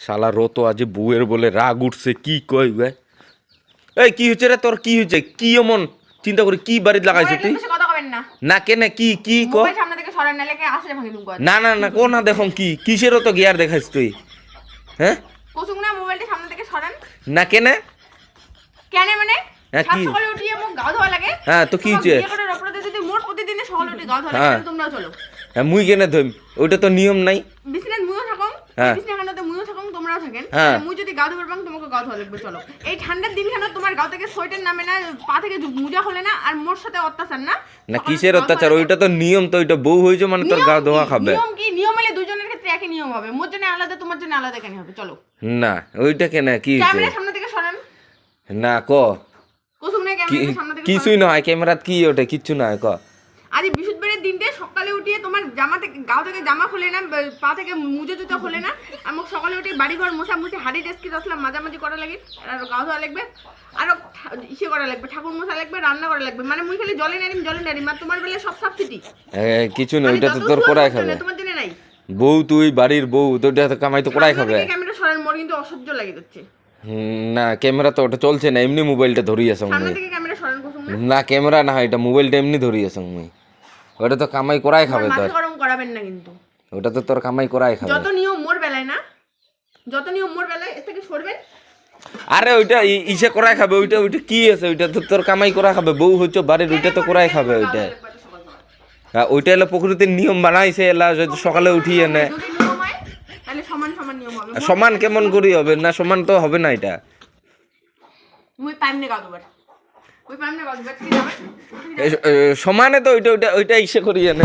শালা রত আজ বউয়ের বলে রাগ উঠছে কি কই বে? এই কি হচ্ছে রে তোর? কি হচ্ছে? কি এমন? চিন্তা করে কি বাড়িতে লাগাইছিস তুই? না। কেনে কি কি ক না না না কো না দেখুন কি কিসের তো গিয়ার দেখাইছ তুই? হ্যাঁ? কোসুং না মোবাইলটা সামনে থেকে সরেন। না কেনে কেন মানে? হ্যাঁ, কি? সকালে উঠিয়ে মুখ গা ধোয়া লাগে। হ্যাঁ, তো কি তোমার হয়েছে? বিয়ে করার অপরাধে যদি মোর প্রতিদিনে সকালে উঠে গা ধোয়া হ্যাঁ। লাগে তোমরা চলো। হ্যাঁ মুই কেনে ধইম ওইটা তো নিয়ম নাই। তোমরাও থাকেন হ্যাঁ। মুই যদি গা ধোবার পাং তোমাকে গা ধোয়া লাগবে চলো। এই ঠান্ডার দিনখানে তোমার গা থেকে সোয়েটার নামে না পা থেকে মোজা হলে না আর মোর সাথে অত্যাচার না। না কিসের অত্যাচার? ওইটা তো নিয়ম তো ওইটা বউ মানে তোর গা ধোয়া খাবে। নিয়ম কি? নিয়ম হলে দুজনের ক্ষেত্রে একই নিয়ম হবে। মোর জন্য আলাদা তোমার জন্য আলাদা কেন হবে? চলো। না ওইটা কেনে? কি ক্যামেরা সামনে থেকে সরান। না ক? না কিছুই নয় ক্যামেরাত কি ওটা? কিচ্ছু নয় ক? দিনটে সকালে উঠিয়ে তোমার জামা থেকে গাও থেকে জামা খুলে না পা থেকে মুজো জুতো খুলে না আর মোক সকালে উঠে বাড়ি ঘর মোছা মুছে হাড়ি ডেস্কি আসলাম মাঝামাঝি করা লাগে আর গাও ধোয়া লাগবে আরও ইসে করা লাগবে ঠাকুর মোছা লাগবে রান্না করা লাগবে। মানে মুই খালি জলে নারিম জলে নারিম আর তোমার বেলা সব সাবসিডি কিছু না ওইটা তো তোর করাই খাবে। তোমার জন্য নাই। বউ তুই বাড়ির বউ তো ওটা তো কামাই তো করাই খাবে। ক্যামেরা সরান মোর কিন্তু অসহ্য লাগে যাচ্ছে না ক্যামেরা তো ওটা চলছে না এমনি মোবাইলটা ধরিয়েছ থেকে ক্যামেরা সরান না। না ক্যামেরা না এটা মোবাইলটা এমনি ধরিয়েছ মুই। ওটা তো কামাই করাই খাবে মাথা তোর। গরম করাবেন না কিন্তু। ওটা তো তোর কামাই করাই খাবে। যত নিয়ম মোর বেলায় না যত নিয়ম মোর বেলায় এর থেকে সরবেন। আরে ওইটা ইসে করাই খাবে ওইটা ওইটা কি আছে? ওইটা তো তোর কামাই করা খাবে বউ হচ্ছে বাড়ির ওইটা তো করাই খাবে ওইটা। হ্যাঁ, ওইটা এলো প্রকৃতির নিয়ম বানাইছে এলা যদি সকালে উঠিয়ে নে। যদি নিয়ম তাহলে সমান সমান নিয়ম হবে। সমান কেমন করি হবে? না সমান তো হবে না এটা। মুই পাইম নে গাও সমানে তো ওইটা ওইটা ওইটা ইসে করিয়ে নে।